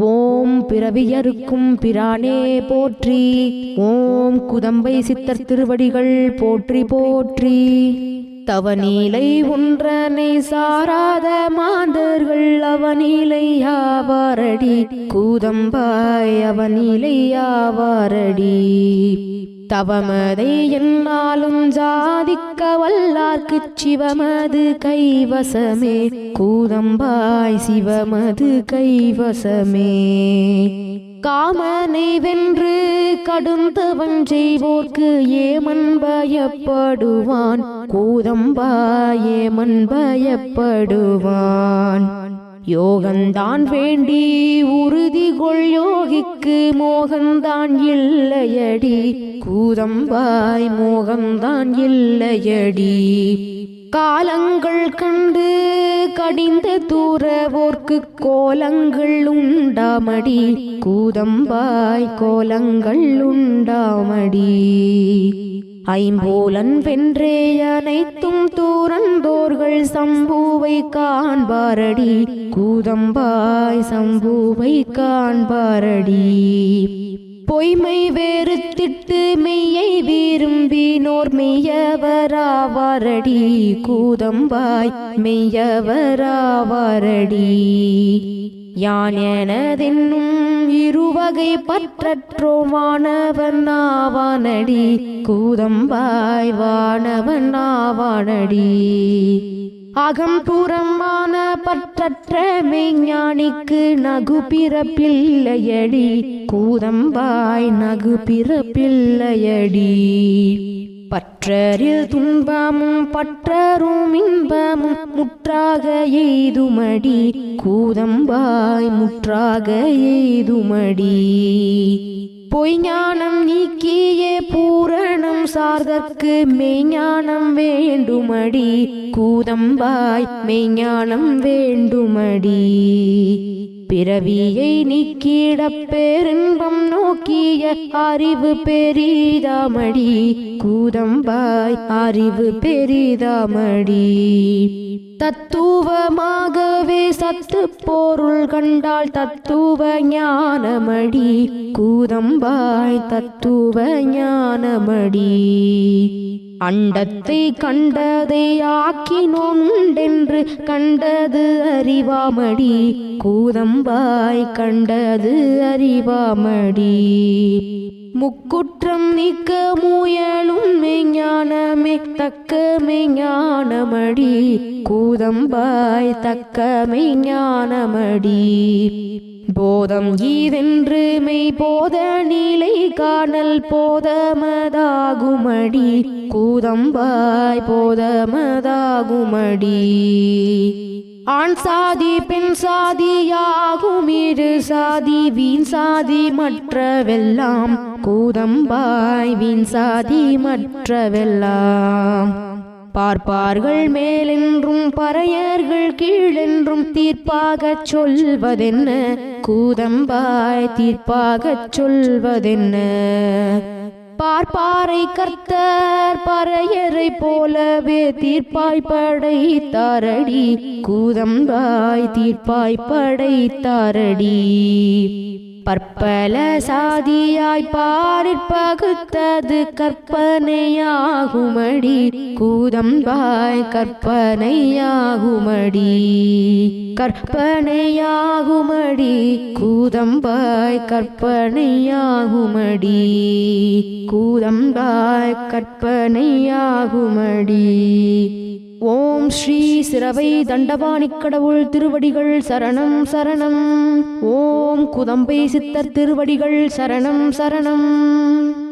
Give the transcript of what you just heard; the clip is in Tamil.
ஓம் பிறவியருக்கும் பிரானே போற்றி. ஓம் குதம்பை சித்தர் திருவடிகள் போற்றி போற்றி. தவநீலை ஒன்றனை சாராத மாந்தர்கள் அவனிலையாவாரடி கூதம்பாய் அவனிலையாவாரடி தவமதை என்னாலும் ஜாதிக்க வல்லார்க்கு சிவமது கைவசமே. கூதம்பாய் சிவமது கைவசமே. காமனை வென்று கடுந்தவன் செய்வோர்க்கு ஏமன் பயப்படுவான். கூதம்பாயே ஏமன் பயப்படுவான் யோகந்தான் வேண்டி உறுதி கொள் யோகிக்கு மோகந்தான் இல்லையடி. கூதம்பாய் மோகந்தான் இல்லையடி. காலங்கள் கண்டு கடிந்த தூரவோர்க்கு கோலங்கள் உண்டாமடி. கூதம்பாய் கோலங்கள் உண்டாமடி. ஐம்போலன் வென்றே அனைத்தும் தூரந்தோர்கள் சம்பூவை காண்பாரடி. கூதம்பாய் சம்பூவை காண்பாரடி. பொய்மை வேறுத்திட்டு மெய்யை விரும்பினோர் மெய்யவராவாரடி கூதம்பாய் மெய்யவராவாரடி. யான் எனதென்னும் இருவகை பற்றற்றோ வானவன் ஆவானடி கூதம்பாய் வானவன் ஆவானடி. அகம்புறமான பற்றற்ற மெய்ஞானிக்கு நகு பிறப்பில்லையடி கூதம்பாய் நகு பிறப்பில்லையடி பற்றறில் துன்பமும் பற்றரும் இன்பமும் முற்றாக எய்துமடி. கூதம்பாய் முற்றாக எய்துமடி. பொய்ஞானம் நீக்கியே பூரணம் சார்தற்கு மெய்ஞானம் வேண்டுமடி. கூதம்பாய் மெய்ஞானம் வேண்டுமடி. இப்பிறவியை நீக்கிடப் பேரின்பம் நோக்கிய அறிவு பெரிதாமடி. கூதம்பாய் அறிவு பெரிதாமடி. தத்துவமாகவே சத்து போருள் கண்டால் தத்துவ ஞானமடி. கூதம்பாய் தத்துவ ஞானமடி. அண்டத்தை கண்டதை ஆக்கினொண்டென்று கண்டது அறிவாமடி. கூதம்பாய் கண்டது அறிவாமடி. முக்குற்றம் நீக்க முயலும் தக்க மெய்ஞானமடி கூதம்பாய் தக்க மெய்ஞானமடி போதம் ஈதென்று மெய் போத நிலை காணல் போதமதாகுமடி. கூதம்பாய் போதமதாகுமடி. ஆண் சாதி பெண் சாதியாகும் இரு சாதி வீண் சாதி மற்றவெல்லாம். கூதம்பாய் வீண் சாதி மற்றவெல்லாம். பார்ப்பார்கள் மேலென்றும் பறையர்கள் கீழென்றும் தீர்ப்பாகச் சொல்வதென்ன? கூதம்பாய் தீர்ப்பாகச் சொல்வதென்ன? பார்ப்பாரை கர்த்தர் பறையரை போலவே தீர்ப்பாய் படைத்தாரடி. கூதம்பாய் தீர்ப்பாய் படைத்தாரடி. பற்பல சாதியாய் பாரிற் பகுத்தது கற்பனையாகுமடி. கூதம்பாய் கற்பனையாகுமடி. கற்பனையாகுமடி. கூதம்பாய் கற்பனையாகுமடி. கூதம்பாய் கற்பனையாகுமடி. ஓம் ஸ்ரீ சிறவை தண்டபாணி கடவுள் திருவடிகள் சரணம் சரணம். ஓம் குதம்பை சித்தர் திருவடிகள் சரணம் சரணம்.